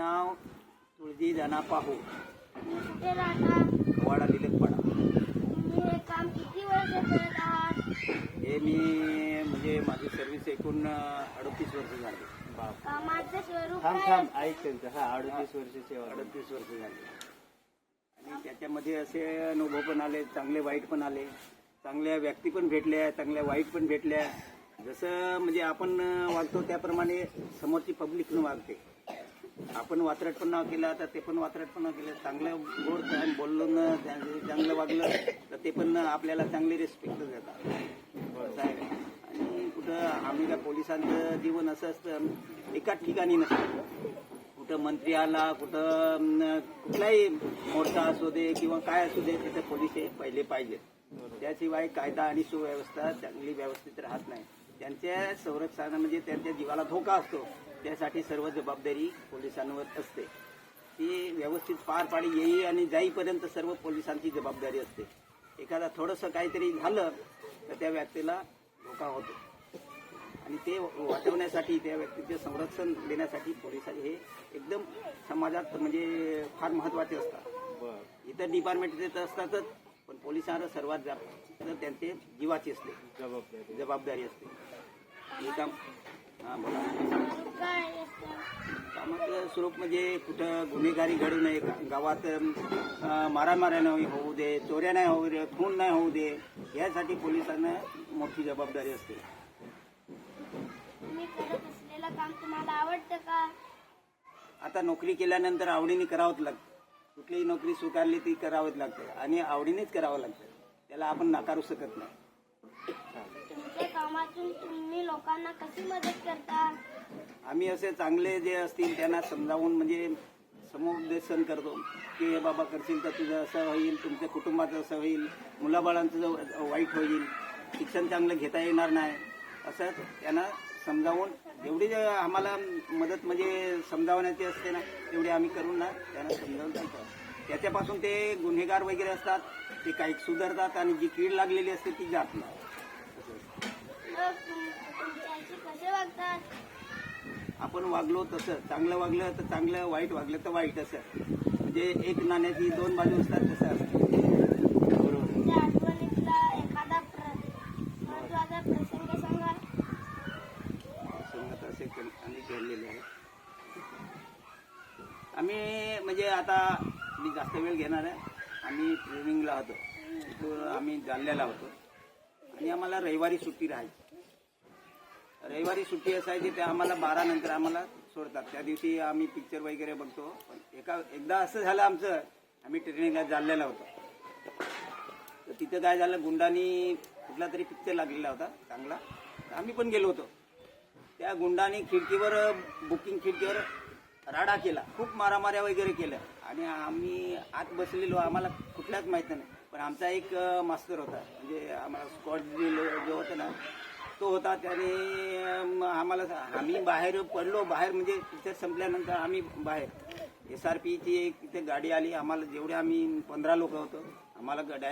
नाव तुळजी जाना पाहू. वाडा तुम्ही हे काम किती वर्ष करत आहात? हे मी म्हणजे माझी सर्व्हिस एकूण अडतीस वर्ष झाली. थांब काय थांब ऐक त्यांचं. हा अडतीस वर्ष सेवा अडतीस वर्ष झाली. आणि त्याच्यामध्ये असे अनुभव पण आले चांगले वाईट पण आले. चांगल्या व्यक्ती पण भेटल्या चांगल्या वाईट पण भेटल्या. जसं म्हणजे आपण वागतो त्याप्रमाणे समोरची पब्लिक वागते. आपण वात्रटपणा केला तर ते पण वात्रटपणा केलं. चांगलं गोड बोललो ना चांगलं वागलं तर ते पण आपल्याला चांगले रिस्पेक्ट देतात. आणि कुठं आम्ही का पोलिसांचं जीवन असं असतं एकाच ठिकाणी नसतं. कुठं मंत्री आला कुठं कुठलाही मोर्चा असू दे किंवा काय असू दे तिथे पोलीस पहिले पाहिजे त्याशिवाय कायदा आणि सुव्यवस्था चांगली व्यवस्थित राहत नाही. त्यांच्या संरक्षणा म्हणजे त्यांच्या जीवाला धोका असतो त्यासाठी सर्व जबाबदारी पोलिसांवर असते. ती व्यवस्थित पार पाडी येई आणि जाईपर्यंत सर्व पोलिसांची जबाबदारी असते. एखादा थोडंसं काहीतरी झालं तर त्या व्यक्तीला धोका होतो. आणि ते वाचवण्यासाठी त्या व्यक्तीचे संरक्षण देण्यासाठी पोलीस हे एकदम समाजात म्हणजे फार महत्त्वाचे असतात. इतर डिपार्टमेंट देत असतातच पण पोलिसांना सर्वात जास्त त्यांचे जीवाची असते. जबाबदारी. जबाबदारी असते. हे काम हा बोला. स्वरूप कामाचं म्हणजे कुठं गुन्हेगारी घडू नये गावात मारामाऱ्या नाही होऊ दे चोऱ्या नाही होऊ दे खून नाही होऊ दे यासाठी पोलिसांना मोठी जबाबदारी असते. तुम्ही करत असलेलं काम तुम्हाला आवडतं का? आता नोकरी केल्यानंतर आवडीने करावंच लागतं. कुठलीही नोकरी स्वीकारली ती करावंच लागते. आणि आवडीनेच करावं लागतं. त्याला आपण नाकारू शकत नाही. तुमच्या कामातून तुम्ही लोकांना कशी मदत करता आम्ही असे चांगले जे असतील त्यांना समजावून म्हणजे समुपदेशन करतो की हे बाबा करशील तर तुझं असं होईल तुमच्या कुटुंबाचं असं होईल मुलाबाळांचं जर वाईट होईल शिक्षण चांगलं घेता येणार नाही. असं त्यांना समजावून जेवढी जे आम्हाला मदत म्हणजे समजावण्याची असते ना तेवढी आम्ही करून ना त्यांना समजावून सांगतो. त्याच्यापासून ते गुन्हेगार वगैरे असतात ते काही सुधारतात आणि जी कीड लागलेली असते ती जात नाही. आपण वागलो तसं चांगलं वागलं तर चांगलं वाईट वागलं तर वाईट असं. म्हणजे एक नाण्याची दोन बाजू असतात तसं आम्ही आहे. आम्ही म्हणजे आता मी जास्त वेळ घेणार आहे. आम्ही ट्रेनिंगला होतो. तिथून आम्ही जालन्याला होतो. आणि आम्हाला रविवारी सुट्टी राहायची. रविवारी सुट्टी असायची ते आम्हाला बारा नंतर आम्हाला सोडतात. त्या दिवशी आम्ही पिक्चर वगैरे बघतो. पण एका एकदा असं झालं आमचं आम्ही ट्रेनिंगला चाललेला होतो. तर तिथं काय झालं गुंडानी कुठला तरी पिक्चर लागलेला होता चांगला. तर आम्ही पण गेलो होतो. त्या गुंडाने खिडकीवर बुकिंग खिडकीवर राडा केला. खूप मारामाऱ्या वगैरे केल्या. आणि आम्ही आत बसलेलो. आम्हाला कुठल्याच माहिती नाही. पण आमचा एक मास्तर होता. म्हणजे आम्हाला स्कॉट जो होता ना तो होता. त्याने आम्हाला आम्ही बाहेर पडलो. बाहेर म्हणजे पिक्चर संपल्यानंतर आम्ही बाहेर. एस आर पीची एक तिथे गाडी आली. आम्हाला जेवढे आम्ही पंधरा लोक होतो आम्हाला ग-